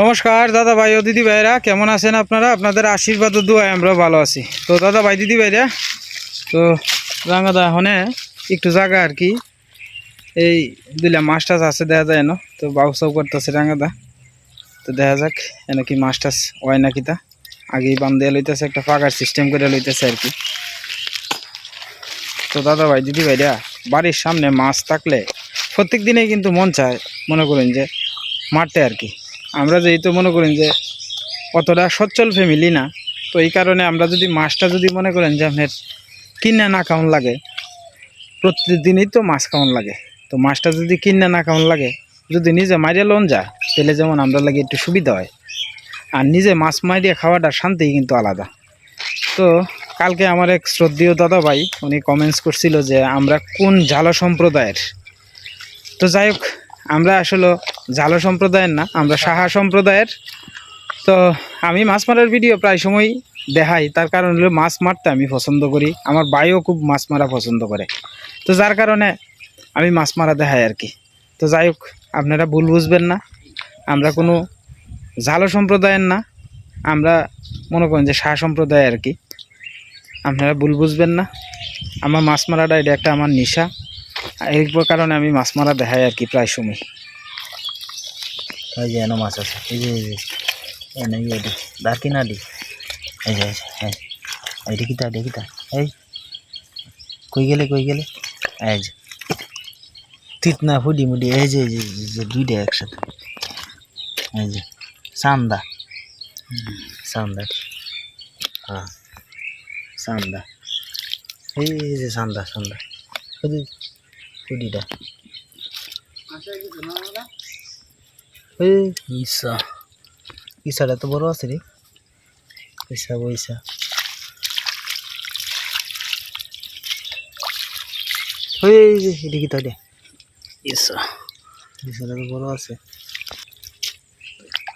নমস্কার, দাদা ভাই ও দিদি ভাইরা, কেমন আছেন আপনারা? আপনাদের আশীর্বাদ ও আমরা ভালো আছি। তো দাদা ভাই, দিদি ভাইরা, তো রাঙাদা হনে একটু জায়গা আর কি। এই দিলে মাছ টাছ আছে, দেখা যায় না। তো বাউসাও করতেছে রাঙাদা। তো দেখা যাক, এনে কি মাছ টাছ হয় নাকি তা। আগেই বান দিয়ে লইতেছে, একটা ফাঁকার সিস্টেম করে লইতেছে আর কি। তো দাদা ভাই, দিদি ভাইরা, বাড়ির সামনে মাছ থাকলে প্রত্যেক দিনেই কিন্তু মন চায়, মনে করেন যে, মারতে আর কি। আমরা যেহেতু মনে করেন যে অতটা সচ্ছল ফ্যামিলি না, তো এই কারণে আমরা যদি মাছটা যদি মনে করেন যে আপনার কিনে না কেমন লাগে, প্রতিদিনই তো মাছ কেমন লাগে। তো মাছটা যদি কিনে না কেমন লাগে, যদি নিজে মারিয়া লোন যায় তাহলে যেমন আমরা লাগে একটু সুবিধা হয়। আর নিজে মাছ মারিয়ে খাওয়াটা শান্তি কিন্তু আলাদা। তো কালকে আমার এক শ্রদ্ধেয় দাদা ভাই উনি কমেন্টস করছিল যে আমরা কোন জাল সম্প্রদায়ের। তো যাই হোক আমরা আসলে জালো সম্প্রদায়ের না, আমরা সাহা সম্প্রদায়ের। তো আমি মাছ মারার ভিডিও প্রায় সময় দেখাই, তার কারণ হলো মাছ মারতে আমি পছন্দ করি, আমার বাইও খুব মাছ মারা পছন্দ করে। তো যার কারণে আমি মাছ মারা দেখাই আর কি। তো যাই হোক, আপনারা ভুল বুঝবেন না, আমরা কোনো জালো সম্প্রদায়ের না, আমরা মনে করেন যে শাহ সম্প্রদায় আর কি। আপনারা ভুল বুঝবেন না, আমার মাছ মারাটা এটা একটা আমার নেশা। এই কারণে আমি মাছ মারা দেখাই আর কি প্রায় সময়। এই যে এনো মাছ আছে। এই যে এই যে। এনে দি ডাকি না দি। এই যে হ্যাঁ এই। দেখি তা দেখি তা। এই। কই গেলে কই গেলে? এই যে। তিত না ফুডি মুডি এই যে যে, দুইটা একসাথে। এই যে সান্দা। সান্দা। হ্যাঁ। সান্দা। এই যে সান্দা সান্দা। ওই যে ফুডিটা এই ইসা ইসাটা তো বড় আছে রে ইসা বইসা এই যে এটা কি তাই ইসা ইসাটা তো বড় আছে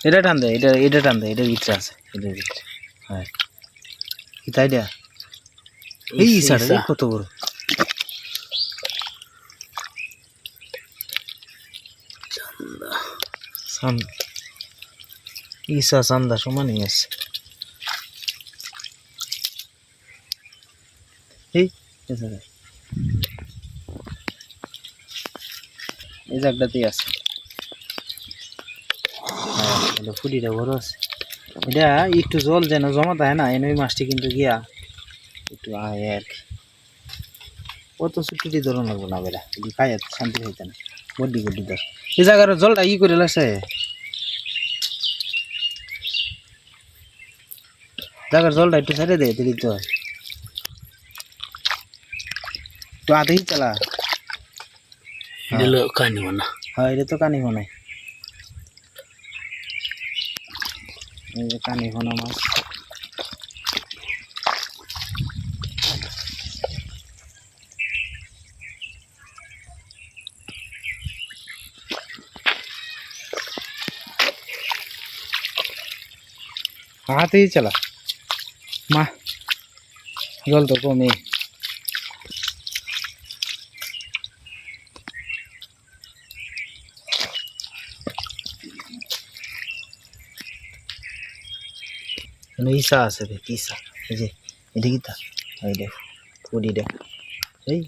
এটা টান দেয় এটা এটা টান দেয় এটার ভিতরে আছে এটার ভিতরে হ্যাঁ কি তাই দেয়া এই ইসাটা রে, কত বড় ঈশা চান্দা সমানই আছে। এই আছে। হ্যাঁ, ফুটিটা বড় আছে। এটা একটু জল যেন জমা থাকে না এনে মাছটি কিন্তু গিয়া একটু আয় আর কি। অত ছুটি ধরন লাগবো না এটি খাই শান্তি হইতে না। গড্ডি গড্ডি ধর। এই জায়গার জলটা ই করে লাগছে। জায়গার জলটা একটু ছেড়ে দে দিলি তো। তো আধেই চালা। দিল কানি না হ্যাঁ এটা তো কানি ফোনাই এই যে কানি হাতেই চালা। মা, জল তো কমে। ইসা আছে দেখ ইসা এই যে এটা কি তা। এই দেখ, পুরি দেখ। এই।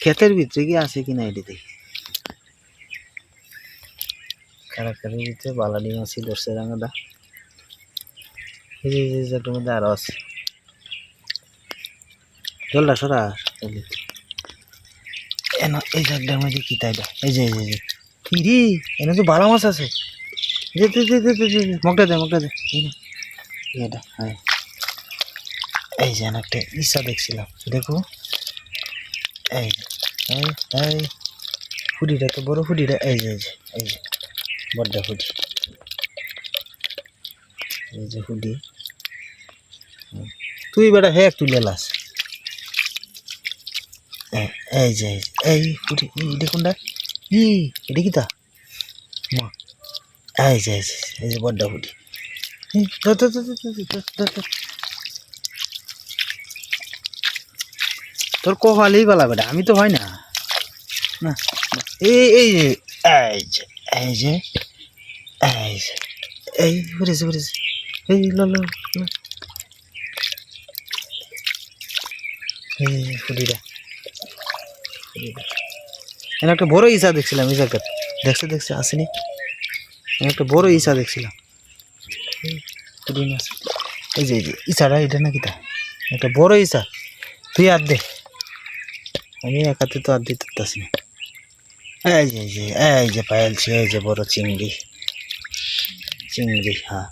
ক্ষেতের ভিতরে কি আছে কিনা এটি দেখি। কারাকারির ভিতরে বালাডি মাছি ধরছে রাঙাদা। এই যে এই যে মধ্যে আরও আছে। জলটা সরা। এন এই জায়গাটার মধ্যে কি তাই এই যে এই যে যে। কি রে? এনে তো বালা মাছ আছে। দে দে দে দে দে। মগটা দে মগটা দে। এটা হ্যাঁ। এই যে একটা ইসা দেখছিলাম। দেখো। এই যে, এই এই। ফুডিটা তো বড় ফুডিটা এই যে এই যে এই যে। বড্ডা হুডি। এই যে হুডি। তুই বেটা হ্যাঁ একটু লেলাস এই যে, এই হুডি দেখুনটা ই, এটা কি তা? মা। এই যে এই যে বড্ডা হুডি। তোর কপালেই বালা বেটা, আমি তো হয় না না, এই এই যে এই যে এই যে এই এই পড়েছে পড়েছে এই লো লো। এই ফুলিটা এখানে একটা বড় ইসা দেখছিলাম জায়গাটা দেখছে দেখছে আসেনি? আমি একটা বড় ইসা দেখছিলাম। এই, যে এই যে ইসাটা এটা নাকি তা? একটা বড় ইসা তুই আর দে। আমি একাতে তো আর দিতে পারতাছি না। এই যে এই যে পাইলছি এই যে বড় চিংড়ি। চিংড়ি হ্যাঁ।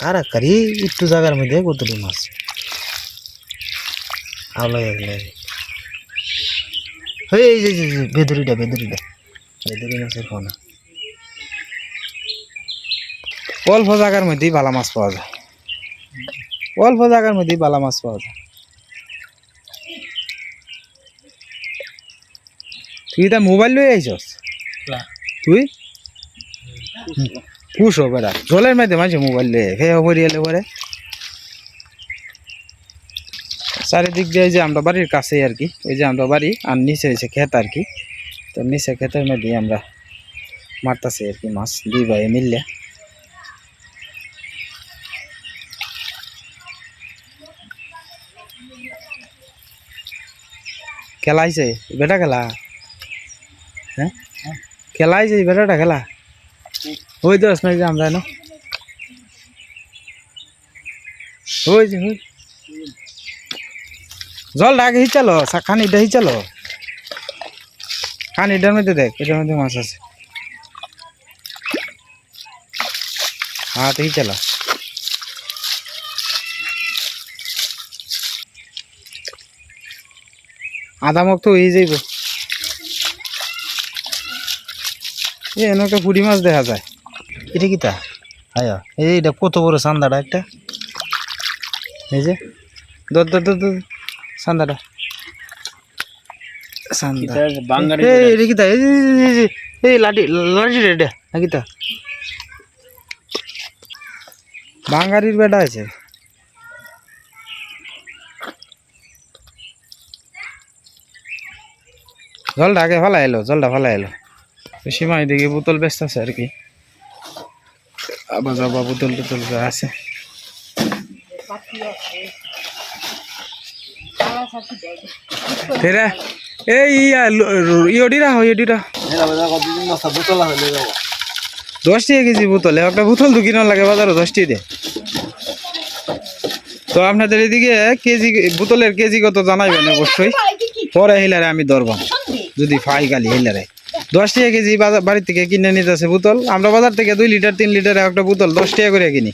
কারাকারি একটু জায়গার মধ্যে কতটি মাছ? এই যে, বেদুরিটা বেদুরিটা মাছের কোনা অল্প জায়গার মধ্যেই বালা মাছ পাওয়া যায়। অল্প জায়গার মধ্যেই বালা মাছ পাওয়া যায়। তুই তা মোবাইল লই আইছস? তুই? পুষ বেড়া জলের মধ্যে মাঝে মোবাইল ফে হবরি এলে পরে। চারিদিক দিয়ে যে আমরা বাড়ির কাছেই আর কি ওই যে আমরা বাড়ি, আর নিচে হয়েছে ক্ষেত আর কি। তো নিচে ক্ষেতের মধ্যে আমরা মারতাছি আর কি মাছ, দুই ভাই মিললে। খেলা আইছে বেটা খেলা? হ্যাঁ? খেলা আইছে বেটাটা খেলা? ওই দশ নাই যে আমরা না? ওই যে জল ডাকে হিচালো খানিটা হিচালো খানিটার মধ্যে দেখ, এটার মধ্যে মাছ আছে। হাত হিচালো আধা মুখ তো হয়ে যাইব। এ এনে একটা পুঁটি মাছ দেখা যায়। এটা কি তা? আয়া এইটা কত বড় সান্দাটা একটা? এই যে দর দর দর দর এই এটা কি তা? এই লাঠি লাঠি এটা নাকি তা? বাঙালির বেটা আছে। জলটা আগে ফেলা এলো জলটা ফেলা এলো। সীমা এদিকে বোতল ব্যস্ত আছে আর কি। আবার যাবা, বোতল টোতল যা আছে। তেরা এই ইয়া ইয়ডিরা হয় দশ টাকা কেজি বোতল একটা বোতল দু কিনা লাগে বাজারে দশ দিয়ে। তো আপনাদের এদিকে কেজি, বোতলের কেজি কত জানাইবেন অবশ্যই? পরে হিলারে আমি ধরবাম যদি পাই গালি হিলারে। দশ টাকা কেজি বাজার বাড়ি থেকে কিনে নিতেছে বোতল। আমরা বাজার থেকে দুই লিটার, তিন লিটার একটা বোতল দশ টাকা করে কিনি।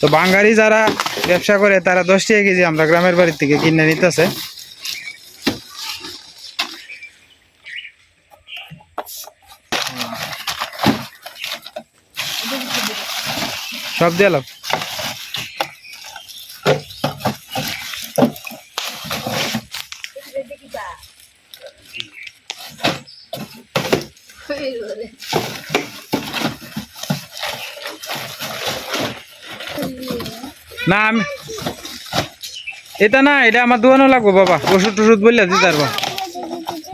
তো বাঙালি যারা ব্যবসা করে, তারা দশ টাকা কেজি আমরা গ্রামের বাড়ি থেকে কিনে নিতেছে সব দিয়ে না আমি এটা না এটা আমার দোকানও লাগবো বাবা। ওষুধ টষুধ বললে দিতে পারব।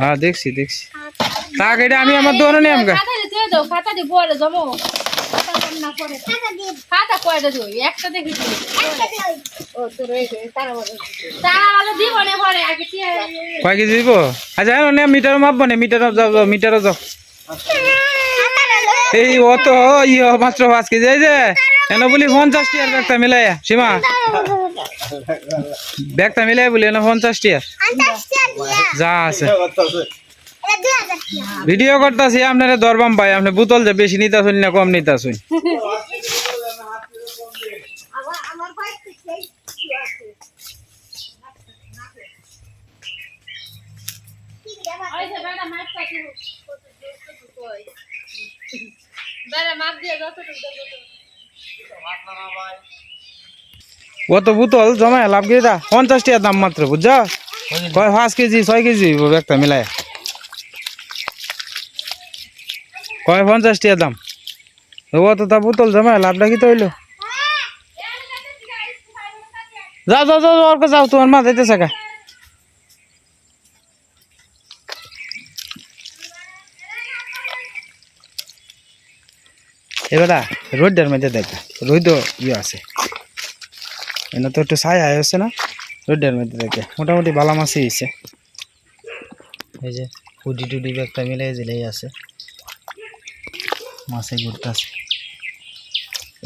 হ্যাঁ দেখছি দেখছি। তাক এটা আমি আমার দোকানে নিয়ে আমগা। খাতা দিয়ে দাও খাতা দিয়ে পরে জমো খাতা কম না পরে। খাতা কয়টা দিও একটা দেখি। দিও। ও তোর এই যে তারা বলে। তারা বলে দিব না পরে আগে দিয়ে কয় কেজি দিব? আচ্ছা নে মিটার মাপবো না মিটার যাও যাও মিটারও যাও এই অত ইয়ে মাত্র পাঁচ কেজি এই যে। এনে বলি পঞ্চাশ টিয়ার ব্যাগটা মিলাই সীমা। ব্যাগটা মিলাই বলি, এনে পঞ্চাশ টিয়ার। যা আছে। ভিডিও করতেছি, আপনারা দরবাম পাই, আপনি বোতল যে বেশি নিতে আসুন না, কম নিতে বেটা মাছ দিয়ে যতটুকু অত বোতল জমা লাভ দা পঞ্চাশ টিয়ার দাম মাত্র, বুঝছ? কয় পাঁচ কেজি, ছয় কেজি ব্যাগটা মিলাই কয় পঞ্চাশ টিয়ার দাম? অত তা বোতল জমা, লাভটা কি তো হইল? যাও যাও যাও যাও, তোমার মা যাইতেছে কা এবার রোডটার মধ্যে দেখ, রোদও ইয়ে আছে। এনে তো একটু ছায়া হচ্ছে না? রোডটার মধ্যে দেখে, মোটামুটি বালা মাছই হয়েছে। এই যে ফুডি টুডি একটা মিলে দিলেই আছে। মাছে ঘুরতেছে।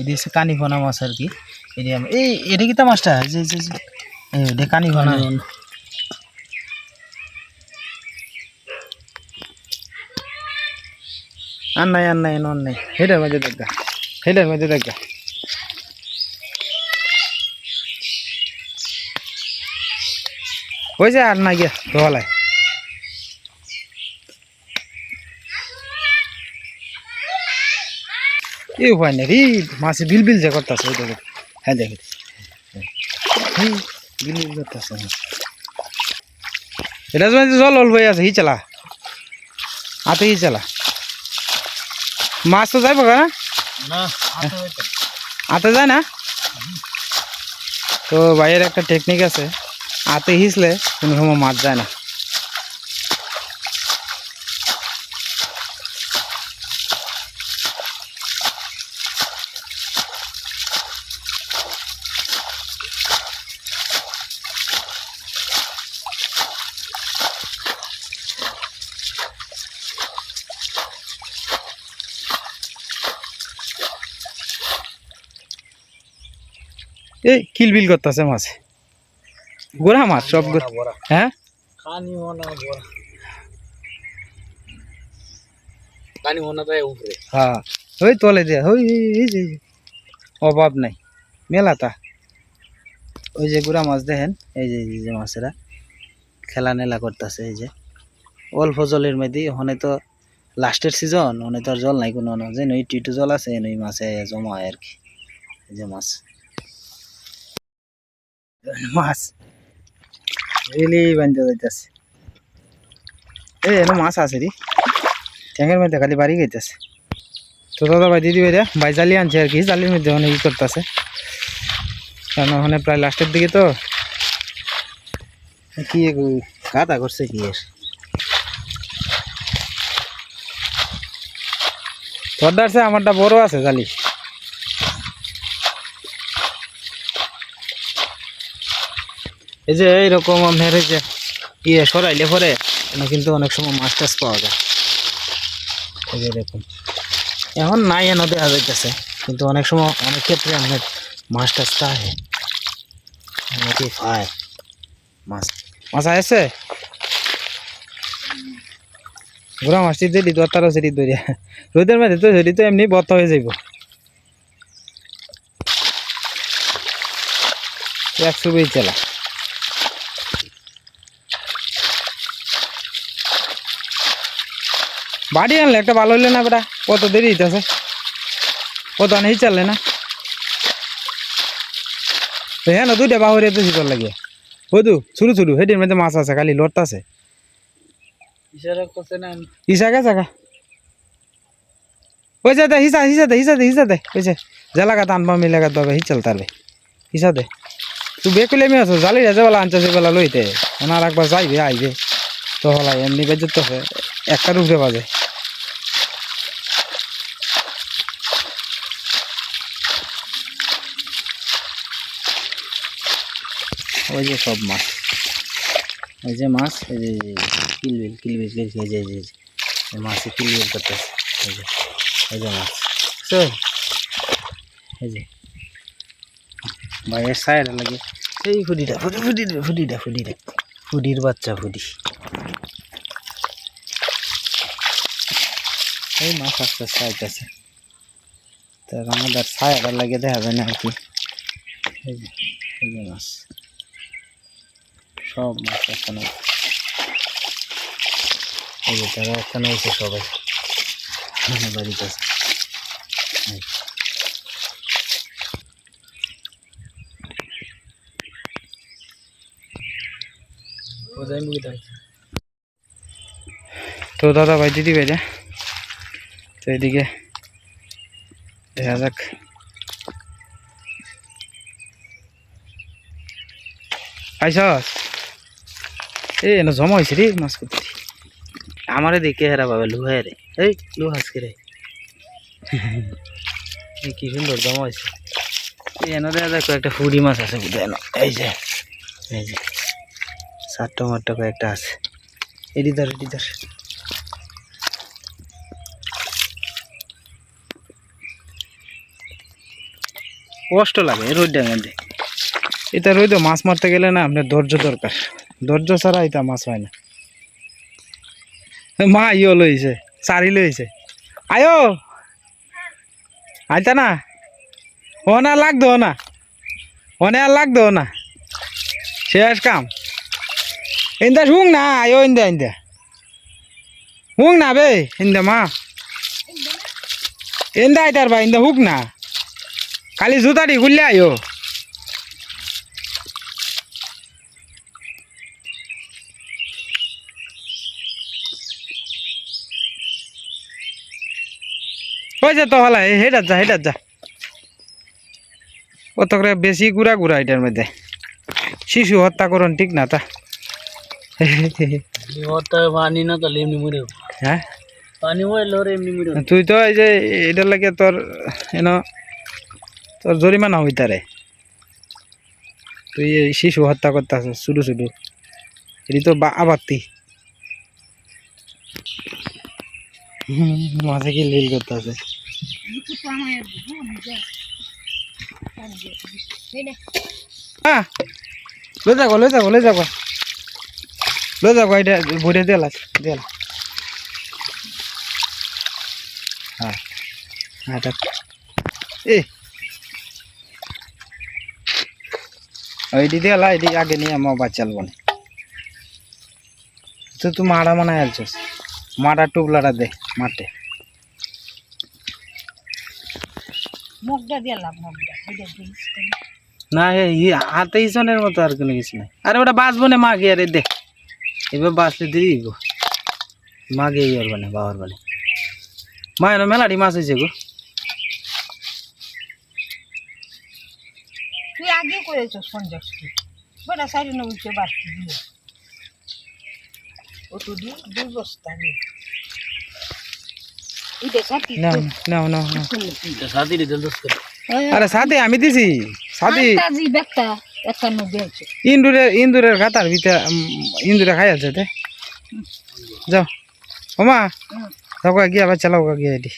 এটি হচ্ছে কানিফোনা মাছ আর কি। এটি এই এটা কি মাছটা? যে যে- যে- এই এটা কানিফোনা আর নাই আর নাই আর নাই হেডের মধ্যে দেখা হেডের মধ্যে দেখা হয়েছে আর নাই গিয়া ধোয়ালায় এই উপায় নেই রে মাছে বিল বিল যে করতেছে, ওই দেখে। হ্যাঁ দেখে। বিল বিল করতেছে। এটা জল অল্প আছে, হি চালা। হাতে হি চালা। মাছ তো যাইব না? আতে যায় না? তো ভাইয়ের একটা টেকনিক আছে। আতে হিসলে কোনো সময় মাছ যায় না। এই কিলবিল করতেছে মাছ। গোড়া মাছ সব হ্যাঁ হ্যাঁ? ওই তলে দিয়ে ওই এই- এই যে অভাব নাই মেলাটা ওই যে গুড়া মাছ দেখেন এই যে এই যে মাছেরা খেলা নেলা করতেছে এই যে। অল্প জলের মধ্যে ওখানে তো লাস্টের সিজন ওখানে তো আর জল নাই কোনো যে নই টিটু জল আছে নই মাছে জমা হয় আর কি। এই যে মাছ। মাছ। রিলি বান্ধে যাইতেছে। এই এনে মাছ আছে রে। ট্যাঙ্কের মধ্যে খালি বাড়ি গেতেছে তো দাদা ভাই, দিদি ভাই জালি আনছে আর কি। জালির মধ্যে অনেক ই করতেছে। কারণ ওখানে প্রায় লাস্টের দিকে তো। কি কাদা করছে কি এর? ডারছে আমারটা বড় আছে জালি। এই যে এইরকম আপনার এই যে ইয়ে সরাইলে পরে এখানে কিন্তু অনেক সময় মাছ টাছ পাওয়া যায়। এই যে এরকম এখন নাই, এনে দেখা যাইতেছে। কিন্তু অনেক সময়, অনেক ক্ষেত্রে আপনার মাছ টাছ পায় অনেকেই পায় মাছ। মাছ আছে? ঘোরা মাছটি যেটি দরতারও সেটি দরিয়া রোদের মধ্যে তো সেটি তো এমনি বত হয়ে যাইব। একশো বেই চালা। বাড়ি আনলে একটা ভালো হইলে না বেটা? কত দেরি হইতেছে? কত আনে চাললে না? হ্যাঁ না দুইটা বাহরে শিকর লাগে বুঝু শুরু শুরু হেডির মধ্যে মাছ আছে খালি ইশারা করছে না। হিসা ওই যে দে হিসা হিসা দে হিসা দে হিসা দে। ওই যে জেলাকা টান পামি লাগা তবে হিচাল তারবে। হিসা দে। তুই বেকুলে আমি আছো জালি রেজে বেলা আনছে বেলা লইতে। ওনার একবার যাইবে আইবে। তো হলাই এমনি বেজে তো একটা রূপে বাজে। ওই যে সব মাছ। এই যে মাছ এই যে কিলবিল কিলবিল কিলবিল এই যে এই যে, মাছে কিলবিল করতেছে। এই যে এই যে মাছ। বুঝছ? এই যে ভাইয়ের সাইড লাগে। এই ফুডিটা ফুডি ফুডিটা ফুডিটা ফুডিটা ফুডির বাচ্চা ফুডি। এই মাছ আস্তে আস্তে আইতেছে। তো আমাদের ছায়াটা লাগে দেখা যায় না আর কি। এই যে মাছ। সব মাছ এখানে এই যে তারা এখানে এসে সবাই। বাড়িতে আছে। তো দাদা ভাই দিদি ভাই তো এদিকে দেখা যাক। আইসস? এ জমা হয়েছে রে, মাছ করতে। আমারে দেখে হেরা বাবা লুহায় রে। এই লুহাস রে। কি সুন্দর জমা হয়েছে। এনে দেখা দেখো একটা ফুড়ি মাছ আছে বুঝে এনো। এই যে এই যে সাতটা মারটা কয়েকটা আছে। এটি ধর এটি ধর। কষ্ট লাগে, রোদ ডাঙাতে এটা রোদ মাছ মারতে গেলে না, আপনার ধৈর্য দরকার। ধৈর্য ছাড়া এটা মাছ হয় না। মা ইয়ে লইছে চারি লইছে আয়ো আইতা না। ও না লাগতো না ওনে আর লাগতো না শেষ কাম। ইন্দা, শুং না, আয়ো ইন্দা ইন্দা। হুং না বে, ইন্দা মা। ইন্দা আইতার বা, ইন্দা হুক না। খালি জুতাটি খুললে আয়ো ওই যে তো হলা হেটার যা হেটার যা। অত করে বেশি গুড়া গুড়া এটার মধ্যে। শিশু হত্যা করুন ঠিক না তা? পানি না তাহলে এমনি মরে হ্যাঁ? পানি মরলে ওর এমনি মরে তুই তো এই যে এটার লাগে তোর এন তোর জরিমানা হইতারে তুই এই শিশু হত্যা করতে আছিস শুধু শুধু। এটি তো বা আবাত্তি। মাঝে কি লিল করতে আছে হ্যাঁ লৈ যাব লৈ যাব লৈ যাব। লৈ যাব এটা ভরে দিয়ে লাগ। হ্যাঁ হ্যাঁ এ। দিয়ে এটি আগে নিয়ে আমার বাচ্চা না। তো তুই মারা মনে আলছিস মারা টুবলাটা দে মাঠে মুখটা দিয়ে লাভ মুখটা এটা দিস না এই হাতে ইসনের মতো আর কোনো কিছু নাই। আরে ওটা বাঁচবো না মা গিয়ে আরে দে। এবার বাঁচলে দিয়ে গো মা গিয়ে ইয়ার বানে বাবার বানে মা এনে মেলাটি মাছ হয়েছে গো। তুই আগে করেছিস পঞ্চাশ বড় সাইড নবুঝতে বাড়তি দিয়ে। ও তো দিয়ে দুই বস্তা দিয়ে। এটা সাথী না না না। না সাথী দিতে দোষ করে। আরে সাথে আমি দিছি। সাথে। ইন্দুরের ইন্দুরের খাতার ভিতরে ইন্দুরে খাই আছে তে। যাও। ওমা যাও গিয়ে আবার চালাও গিয়ে এটি।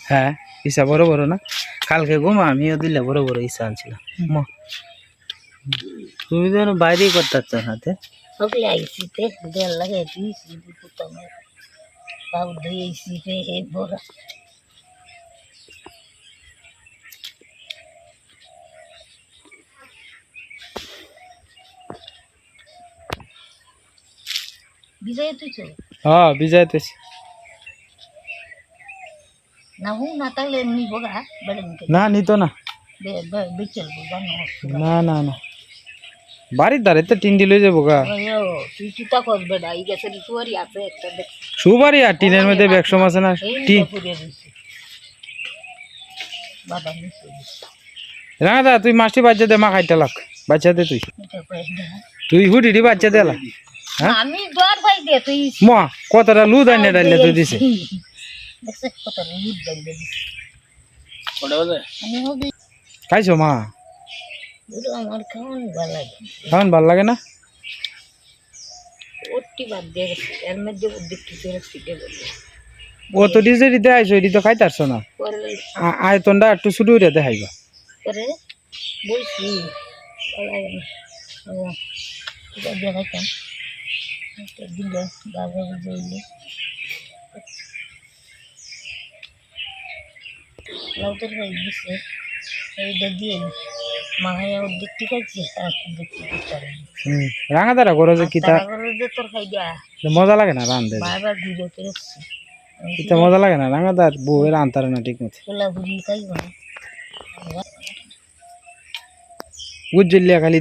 হ্যাঁ ইসা বড় বড় না? কালকে ঘুমা আমিও দিলে বড় বড় ইচ্ছা আনছিলাম। তুমি তো বাইরেই করতে হাতে সকলে আইসিতে দেড় লাগে দিয়েছি পুতমে বাবু দিয়েছি রে হে বড় বিজয় তুই চল হ্যাঁ বিজয় তো না হু না তাহলে এমনি বড়া বেড়ে নিতে না নিত না বিচল জানো না না না বাড়ির ধারে তো টিন্ডি লই যাব গা। তুই চিন্তা কর বেড়া এই গেছে চুয়ারি আছে একটা দেখ সুবারি আর টিনের মধ্যে ব্যাগসম আছে না টিন রাঙা দা তুই মাছটি বাচ্চা দে মা খাইতে লাগ। বাচ্চা দে তুই। তুই হুটি বাচ্চা দে লাগ। হ্যাঁ? আমি দর ভাই দে তুই। মা কতটা লুদ আইনে ডাইলে তুই দিছে। ডাইলে দিছে। খাইছো মা? দুটো আমার খাওয়ান ভালো লাগে। খাওয়ান ভালো লাগে না? ওটি বাদ দিয়ে এর মধ্যে দেখতে চলে শিখে বলবে ও তো ডিজে দিতে আইছো এটি তো খাইতারছো না। আয়তনটা একটু শুরু হইতে দেখাইবা। বলছি দেখাইতাম। দিলে বাবা বুঝাইলে লাউটার ভাই দিছে এইটা দিয়ে আর হুম রাঙা করো যে কিতা করে যে তোর খাই দিয়া মজা লাগে না রান্ধে বারবার ঘুরে ফেরছি কিতা মজা লাগে না? রাঙা দার বউয়ের আনতারে না ঠিক মতো? খোলা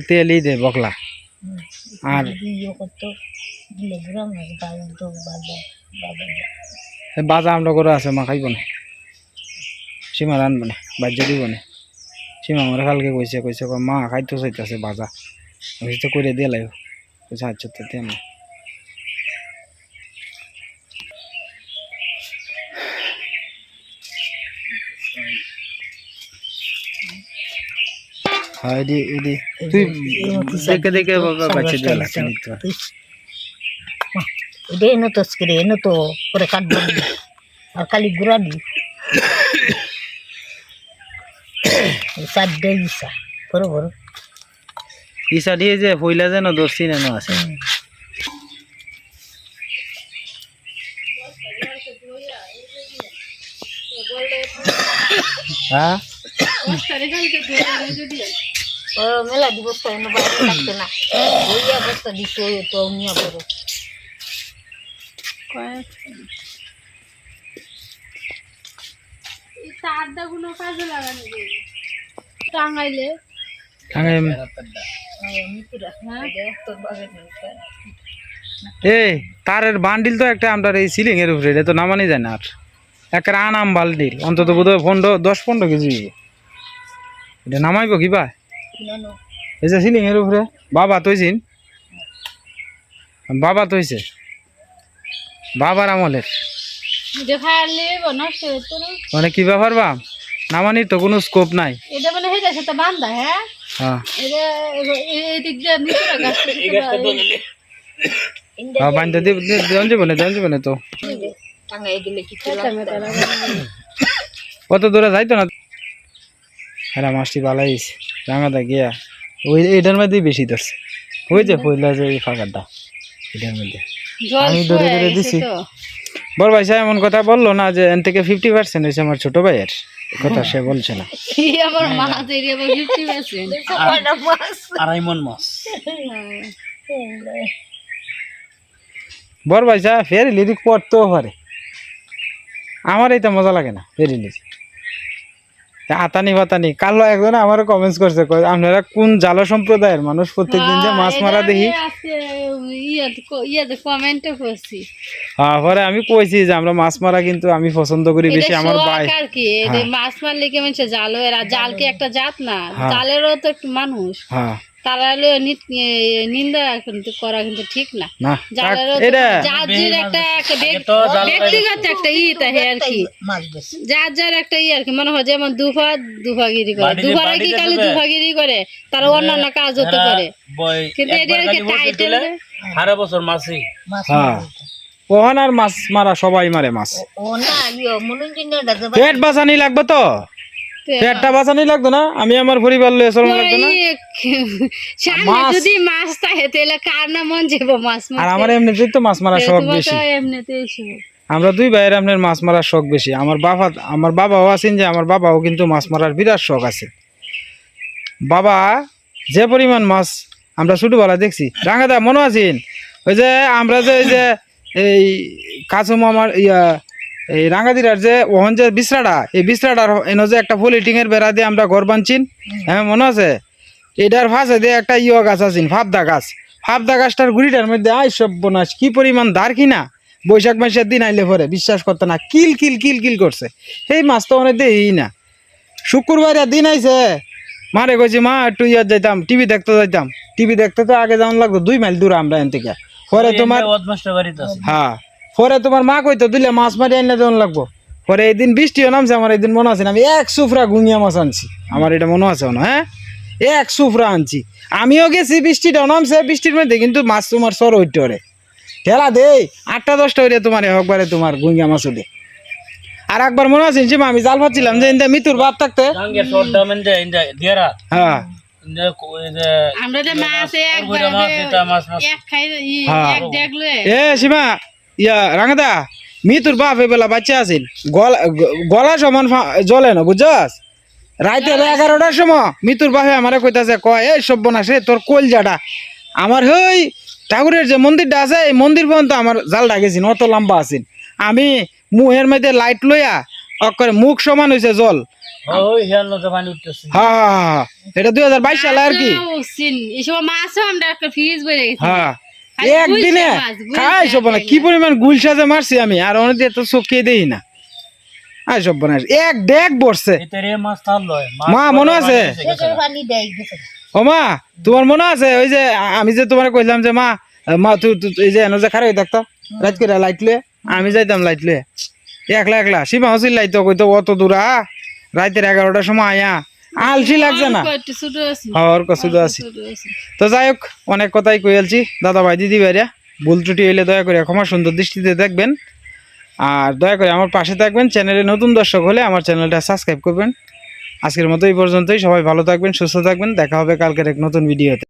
তেলই দে বকলা। আর বাজা আমরা করে আছে মা খাইব না। সীমা রানব না বাজ্য দিব না। সীমা আমার কালকে কইছে কইছে মা খাইতে চাইতেছে বাজা। ওই তো করে দিয়ে লাইও কইছে আচ্ছা তো দিয়ে হয় দি তুই দেখে দেখে বাচ্চা দিয়ে লাগছে দে না তো স্ক্রে আর খালি গুড়া দিই চারটে দিছা বড় বড় ইসা দিয়ে যে পইলা যেন দর্শি নেন আছে। হ্যাঁ ও মেলা দিবস তো এনে বাইরে থাকতে না। ওই অবস্থা দিচ্ছে ওই তো নিয়ে বড় এই তারটা কাজে লাগানো এই তারের বান্ডিল তো একটা আমরা এই সিলিং এর উপরে এটা তো নামানি যায় না আর। একটা আনাম বান্ডিল অন্তত বোধ হয় পনেরো দশ পনেরো কেজি। এটা নামাইবো কি বা এই যে সিলিং এর উপরে বাবা তৈছিন? বাবা তৈছে। বাবার আমলের। মানে কি ব্যাপার বা নামানির তো কোনো স্কোপ নাই। এটা মানে হেঁটে সাথে বান্ধা হ্যাঁ? হ্যাঁ। এটা এই দিক দিয়ে নিচে গাছ হ্যাঁ বান্ধে দিব দেওয়া যাবে না যাবে না তো। টাঙ্গাই দিলে কি কত দূরে যাইতো না। হ্যাঁ মাছটি বালাইস গিয়া। ওই এটার মধ্যেই বেশি ধরছে। ওই যে পয়লা যে ফাঁকাটা এটার মধ্যে। আমি ধরে ধরে দিছি। বড় ভাই সাহেব এমন কথা বলল না যে এন থেকে ফিফটি পার্সেন্ট হয়েছে আমার ছোট ভাইয়ের। কথা সে বলছে না। আমার ফিফটি পার্সেন্ট আড়াই মন মাছ। বড় ভাই সাহেব ফের লিরিক পড়তেও পারে। আমার এইটা মজা লাগে না ফেরি লিরিক আতানি বাতানি কালো একজন আমারও কমেন্টস করছে আপনারা কোন জালো সম্প্রদায়ের মানুষ প্রত্যেকদিন যে মাছ মারা দেখি? কমেন্টও করছি। হ্যাঁ পরে আমি কইছি যে আমরা মাছ মারা কিন্তু আমি পছন্দ করি বেশি আমার ভাই আর কি? মাছ মারলে কি মানুষের জাল হয় আর জাল কি একটা জাত না? হ্যাঁ। জালেরও তো একটু মানুষ। হ্যাঁ। তারা হলো নিন্দা কিন্তু করা কিন্তু ঠিক না। না। জালেরও তো- এটা যার যার একটা একটা ব্যক্তিগত একটা ই তাহে আর কি। যার যার একটা ই আর কি। মনে হয় যেমন দুফা দুফাগিরি করে। দুফারা কি খালি দুফাগিরি করে? তারা অন্যান্য কাজ হতে করে কিন্তু এটা আর কি টাইটেল সারা বছর মাছই মাছ হ্যাঁ। আর মাছ মারা সবাই মারে মাছ। পেট বাঁচানি লাগবে তো? পেটটা বাঁচানি লাগতো না? আমি আমার পরিবার লয়ে চলন লাগতো না? সামনে যদি মাছ থাকে তাহলে কার না মন যাব মাছ আর আমার এমনিতেই তো মাছ শখ বেশি। এমনিতেই শখ। আমরা দুই ভাইয়ের আপনার মাছ মারার শখ বেশি। আমার বাবা আমার বাবাও আছেন যে আমার বাবাও কিন্তু মাছ মারার বিরাট শখ আছে। বাবা যে পরিমাণ মাছ আমরা ছোটবেলা দেখছি রাঙাদা মনে আছেন? ওই যে আমরা যে ওই যে এই কাছু মামার ইয়া এই রাঙাদিরার যে ওহন যে বিছরাটা এই বিছরাটার এনে যে একটা পলিটিং এর বেড়া দিয়ে আমরা ঘর বানছিন হ্যাঁ মনে আছে? এটার ফাঁসে দিয়ে একটা ইয় গাছ আছেন ফাবদা গাছ। ফাবদা গাছটার গুড়িটার মধ্যে আই সব বনাস কি পরিমাণ দার কিনা? বৈশাখ মাসের দিন আইলে পরে বিশ্বাস করতে না কিল কিল কিল কিল করছে। সেই মাছ তো অনেক দেই না। শুক্রবার দিন আইছে। মারে কইছি মা একটু ইয়ার যাইতাম টিভি দেখতে যাইতাম। টিভি দেখতে তো আগে যাওয়ান লাগতো দুই মাইল দূর আমরা এন থেকে। পরে তোমার হ্যাঁ। পরে তোমার মা কইতো দিলে মাছ মারি আনলে দেওয়ান লাগবো। পরে এই দিন বৃষ্টিও নামছে আমার এই দিন মনে আছে না, আমি এক সুফরা গুঙিয়া মাছ আনছি। আমার এটা মনে আছে না হ্যাঁ? এক সুফরা আনছি। আমিও গেছি বৃষ্টিটাও নামছে বৃষ্টির মধ্যে কিন্তু মাছ তোমার সর হইতে ওরে ঠেলা দে আটটা দশটা হইলে তোমার একবারে তোমার গুঙ্গিয়া মাছ উঠে আর একবার মনে আছে যে আমি জাল পাচ্ছিলাম যে ইন্দা মিতুর বাপ থাকতে। হ্যাঁ। আমরা যে মাছ এক খাই। এক দেখলে। এ সীমা ইয়া রাঙাদা মিতুর বাপ এবেলা বাচ্চা আছিল। গলা গলা সমান জলে না বুঝছস? রাইতে এগারোটার সময় মিতুর বাপে আমারে কইতাছে কয় এই সব বনাসে তোর কোল জাডা আমার হই ঠাকুরের যে মন্দিরটা আছে এই মন্দির পর্যন্ত আমার জালটা গেছিল অত লম্বা আছিল। আমি মুহের মধ্যে লাইট লইয়া অকরে মুখ সমান হয়েছে জল। ওই হিয়াল নজা পানি হা হা হা, হা এটা দুই হাজার বাইশ সালে আর কি? সিন। মাছও আমরা একটা ফ্রিজ বেড়ে গেছি হ্যাঁ। একদিনে খাই সব না কি পরিমাণ গুল সাজে মারছি আমি? আর অনেক তো চোখে দেই না। আই সব বানাইছি এক ডেক বসছে এতে রে মাছ তাল লয় মা মনে আছে? শেষের পানি দেয় গেছে ও মা তোমার মনে আছে? ওই যে আমি যে তোমার কইলাম যে মা মা তুই এই যে এনে যে খারাপ রাত করে লাইট লুয়ে আমি যাইতাম লাইট লুয়ে একলা একলা। সীমা হসিল লাইতো কইতো অত দূরা রাতের এগারোটার সময় আয়া। আলসি লাগছে না। হওয়ার কষ্ট আছে। আছি। তো যাই হোক অনেক কথাই কইলছি দাদা ভাই দিদি ভাইরা ভুল ত্রুটি হইলে দয়া করে ক্ষমা সুন্দর দৃষ্টিতে দেখবেন। আর দয়া করে আমার পাশে থাকবেন। চ্যানেলে নতুন দর্শক হলে আমার চ্যানেলটা সাবস্ক্রাইব করবেন। আজকের মতো এই পর্যন্তই। সবাই ভালো থাকবেন সুস্থ থাকবেন। দেখা হবে কালকের এক নতুন ভিডিওতে